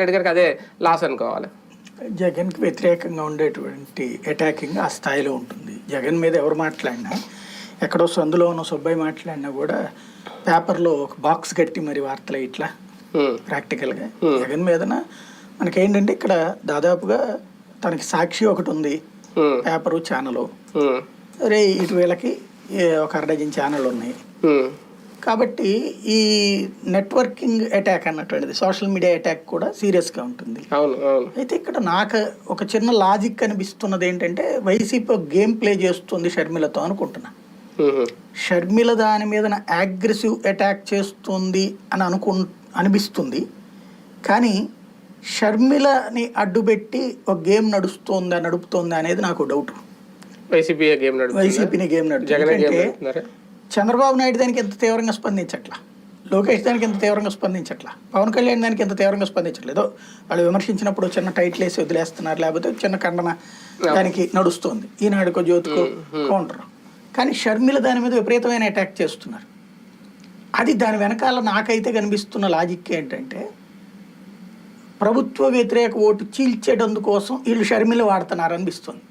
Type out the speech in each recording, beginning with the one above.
రెడ్డి గారికి అదే లాస్ అనుకోవాలి. జగన్కి వ్యతిరేకంగా ఉండేటువంటి అటాకింగ్ ఆ స్థాయిలో ఉంటుంది. జగన్ మీద ఎవరు మాట్లాడినా ఎక్కడో సందులో ఉన్న సుబ్బయ్య మాట్లాడినా కూడా పేపర్లో ఒక బాక్స్ కట్టి మరి వార్తలు ఇట్లా ప్రాక్టికల్గా జగన్ మీదన మనకేంటంటే ఇక్కడ దాదాపుగా తనకి సాక్షి ఒకటి ఉంది పేపరు ఛానలు రే ఇటు వీళ్ళకి ఒక అర డజన్ ఛానల్ ఉన్నాయి. కాబట్టి ఈ నెట్వర్కింగ్ అటాక్ అన్నటువంటిది సోషల్ మీడియా అటాక్ కూడా సీరియస్గా ఉంటుంది. అవును అవును. అయితే ఇక్కడ నాకు ఒక చిన్న లాజిక్ అనిపిస్తున్నది ఏంటంటే వైసీపీ ఒక గేమ్ ప్లే చేస్తుంది షర్మిలతో అనుకుంటున్నా. షర్మిల దాని మీద అగ్రెసివ్ అటాక్ చేస్తుంది అని అనుకు అనిపిస్తుంది. కానీ షర్మిలని అడ్డుపెట్టి ఒక గేమ్ నడుస్తోందా నడుపుతోందా అనేది నాకు డౌట్ వైసీపీ గేమ్ వైసీపీని గేమ్ నడుపు చంద్రబాబు నాయుడు దానికి ఎంత తీవ్రంగా స్పందించట్లా? లోకేష్ దానికి ఎంత తీవ్రంగా స్పందించట్లా? పవన్ కళ్యాణ్ దానికి ఎంత తీవ్రంగా స్పందించట్లేదు వాళ్ళు విమర్శించినప్పుడు చిన్న టైటిల్ వేసి వదిలేస్తున్నారు లేకపోతే చిన్న ఖండన దానికి నడుస్తుంది. ఈనాడుకో జ్యోతికో కౌంటర్. కానీ షర్మిల దాని మీద విపరీతమైన అటాక్ చేస్తున్నారు. అది దాని వెనకాల నాకైతే కనిపిస్తున్న లాజిక్ ఏంటంటే ప్రభుత్వ వ్యతిరేక ఓటు చీల్చేటందుకోసం వీళ్ళు షర్మిల వాడుతున్నారు అనిపిస్తుంది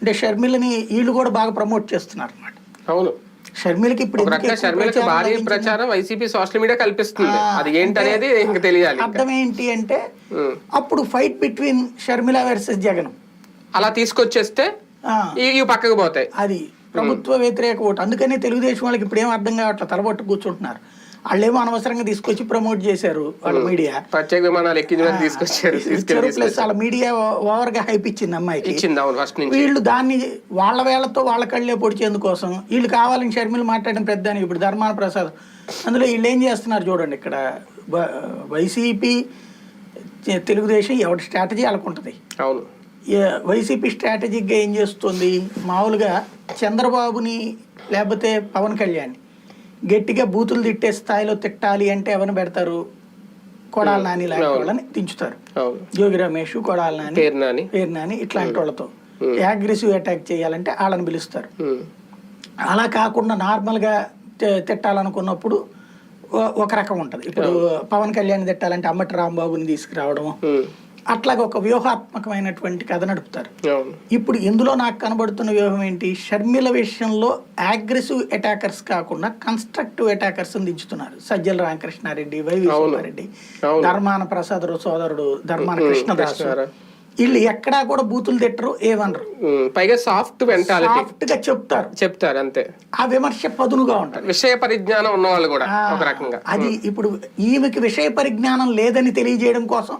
అంటే షర్మిలని వీళ్ళు కూడా బాగా ప్రమోట్ చేస్తున్నారు అనమాట అవును. షర్మిలకి ఇప్పుడు షర్మిలకి భారీ? ప్రచారం వైసీపీ సోషల్ మీడియా కల్పిస్తుంది. అది ఏంటనేది అంటే ఇంక తెలియాలి. అర్థం ఏంటి అంటే అప్పుడు fight between Sharmila versus Jagan. అలా తీసుకొచ్చేస్తే ఇవి పక్కకు పోతాయి. అది ప్రభుత్వ వ్యతిరేక ఓటు. అందుకనే తెలుగుదేశం వాళ్ళకి ఇప్పుడు ఏం అర్థం కావట్లేదు తలబట్టు కూర్చుంటున్నారు. వాళ్ళేమో అనవసరంగా తీసుకొచ్చి ప్రమోట్ చేశారు వాళ్ళ మీడియా ప్రత్యేక విమానాలు ఎక్కించమని తీసుకొచ్చారు ప్లస్ వాళ్ళ మీడియా ఓవర్గా హైప్ ఇచ్చింది అమ్మాయికి. వీళ్ళు దాన్ని వాళ్ళ వేళతో వాళ్ళ కళ్ళే పొడిచేందుకోసం వీళ్ళు కావాలని షర్మిల మాట్లాడిన పెద్ద ఇప్పుడు ధర్మాన ప్రసాద్. అందులో వీళ్ళు ఏం చేస్తున్నారు చూడండి ఇక్కడ. వైసీపీ తెలుగుదేశం ఎవరి స్ట్రాటజీ ఉంటుంది. అవును. వైసీపీ స్ట్రాటజిక్గా ఏం చేస్తుంది? మామూలుగా చంద్రబాబుని లేకపోతే పవన్ కళ్యాణ్ గట్టిగా బూతులు తిట్టే స్థాయిలో తిట్టాలి అంటే ఎవరిని పెడతారు? కొడాల నాని లాంటి వాళ్ళని దించుతారు. జోగి రమేష్ కొడాల నాని పేరు నాని. పేరు నాని ఇట్లాంటి వాళ్ళతో అగ్రెసివ్ అటాక్ చేయాలంటే వాళ్ళని పిలుస్తారు. అలా కాకుండా నార్మల్గా తిట్టాలనుకున్నప్పుడు ఒక రకం ఉంటుంది. ఇప్పుడు పవన్ కళ్యాణ్ తిట్టాలంటే అమ్మటి రాంబాబుని తీసుకురావడం అట్లాగా ఒక వ్యూహాత్మకమైనటువంటి కథ నడుపుతారు. ఇప్పుడు ఇందులో నాకు కనబడుతున్న వ్యూహం ఏంటి? షర్మిల విషయంలో అగ్రెసివ్ అటాకర్స్ కాకుండా కన్స్ట్రక్టివ్ అటాకర్స్ దించుతున్నారు. సజ్జల రామకృష్ణారెడ్డి సుబ్బారెడ్డి అవును. ధర్మాన ప్రసాద్ సోదరుడు ధర్మాన కృష్ణదాసు. వీళ్ళు ఎక్కడా కూడా బూతులు తిట్టరు ఏమనరు. పైగా సాఫ్ట్ సాఫ్ట్గా చెప్తారు. చెప్తారు అంతే. ఆ విమర్శ పదునుగా ఉంటుంది. విషయ పరిజ్ఞానం ఉన్న వాళ్ళు కూడా ఒక రకంగా. అది ఇప్పుడు ఈమెకి విషయ పరిజ్ఞానం లేదని తెలియజేయడం కోసం